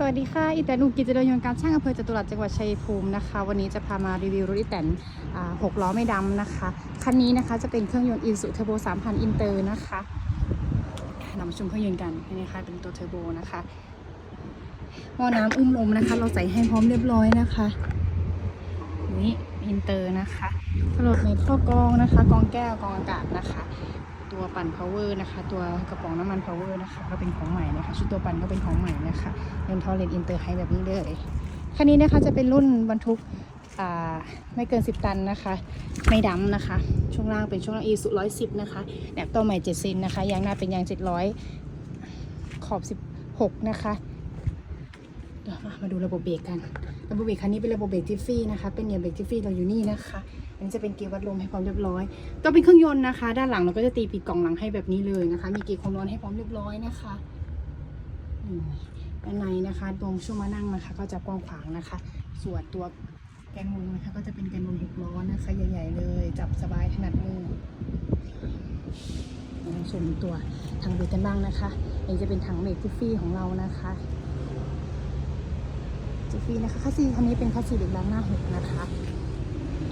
สวัสดีค่ะอีแตนอุกิจเดยนต์การช่างอำเภอจตุรัสจังหวัดชัยภูมินะคะ วันนี้จะพามารีวิวรถอีแตนหกล้อไม่ดำนะคะ คันนี้นะคะจะเป็นเครื่องยนต์อินสุเทอร์โบ 3,000 อินเตอร์นะคะนำชมเครื่องยนต์กันนี่นะคะเป็นตัวเทอร์โบนะคะหม้อน้ำอุ้มลมนะคะ เราใส่ให้พร้อมเรียบร้อยนะคะนี่อินเตอร์นะคะตลดในท่อกองนะคะ กองแก้วกองอากาศนะคะ ตัวปั่น power นะคะ ตัวกระป๋องน้ำมัน power นะคะก็เป็นของใหม่นะคะ ชุดตัวปั่นก็เป็นของใหม่นะคะเป็นทอร์เรนอินเตอร์ไฮแบบนี้เลยคันนี้นะคะจะเป็นรุ่นบรรทุกไม่เกิน 10 ตันนะคะ ไม่ดำนะคะ ช่วงล่างเป็นช่วงล่าง e สุร้อยสิบนะคะแหนบตัวใหม่7เซนนะคะยางหน้าเป็นยาง700ขอบ 16 นะคะ ดี๋ยวมามาดูระบบเบรกกัน ระบบเบรกคันนี้เป็นระบบเบรกทิฟฟี่นะคะ เป็นเหยียบเบรกทิฟฟี่เราอยู่นี่นะคะ อันนี้จะเป็นเกียร์วัดลมให้พร้อมเรียบร้อยก็เป็นเครื่องยนต์นะคะ ด้านหลังเราก็จะตีปิดกล่องหลังให้แบบนี้เลยนะคะ มีเกียร์ความร้อนให้พร้อมเรียบร้อยนะคะอืมด้านในนะคะตรงช่วงมานั่งนะคะ ก็จะกว้างขวางนะคะ ส่วนตัวแกนมุมนะคะ ก็จะเป็นแกนมุมหกล้อนะคะ ใหญ่ ๆ เลย จับสบายถนัดมือมาชมตัวทางเบรกกันบ้างนะคะอันนี้จะเป็นถังเบรกทิฟฟี่ของเรานะคะ ฟฟี่นะคะคัสซีคันนี้เป็นคัสซีเด็กล้างหน้าหกนะคะ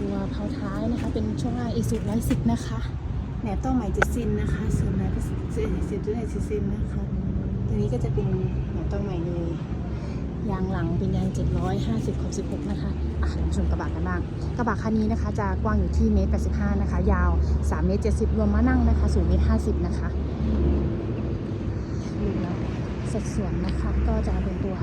ตัวเผาท้ายนะคะ เป็นช่วงล่างอีสุร้อยสิบนะคะแหนบต้องใหม่เจ็ดซินนะคะเสริมแหนบเจ็ดจุดไหนเจ็ดซินนะคะตัวนี้ก็จะเป็นแหนบต้องใหม่เลยยางหลังเป็นยางเจ็ดร้อยห้าสิบขอบสิบหกนะคะ อะลองชมกระบะกันบ้าง กระบะคันนี้นะคะ จะกว้างอยู่ที่เมตรแปดสิบห้านะคะ ยาวสามเมตรเจ็ดสิบรวมมานั่งนะคะสูงเมตรห้าสิบนะคะดูแล้วสัดส่วนนะคะ ก็จะเป็นตัว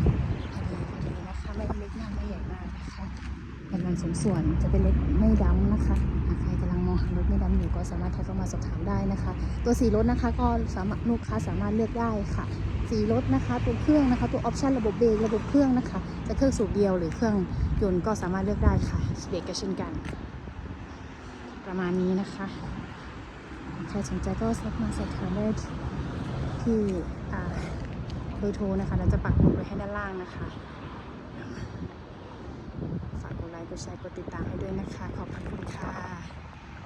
กำลังสมส่วนจะเป็นรถไม่ดำนะคะหากใครกำลังมองรถไม่ดำอยู่ก็สามารถทักเข้ามาสอบถามได้นะคะ ตัวสีรถนะคะก็สามารถลูกค้าสามารถเลือกได้ค่ะ สีรถนะคะ ตัวเครื่องนะคะ ตัวออปชันระบบเบรกระบบเครื่องนะคะ จะเครื่องสูบเดียวหรือเครื่องยนต์ก็สามารถเลือกได้ค่ะเบรกก็เช่นกัน ประมาณนี้นะคะใครสนใจก็สามารถสอบถามได้ที่เบอร์โทรนะคะเราจะปักหมุดไว้ให้ด้านล่างนะคะ ค์กดแชร์กดติดตามให้ด้วยนะคะ ขอบพระคุณค่ะ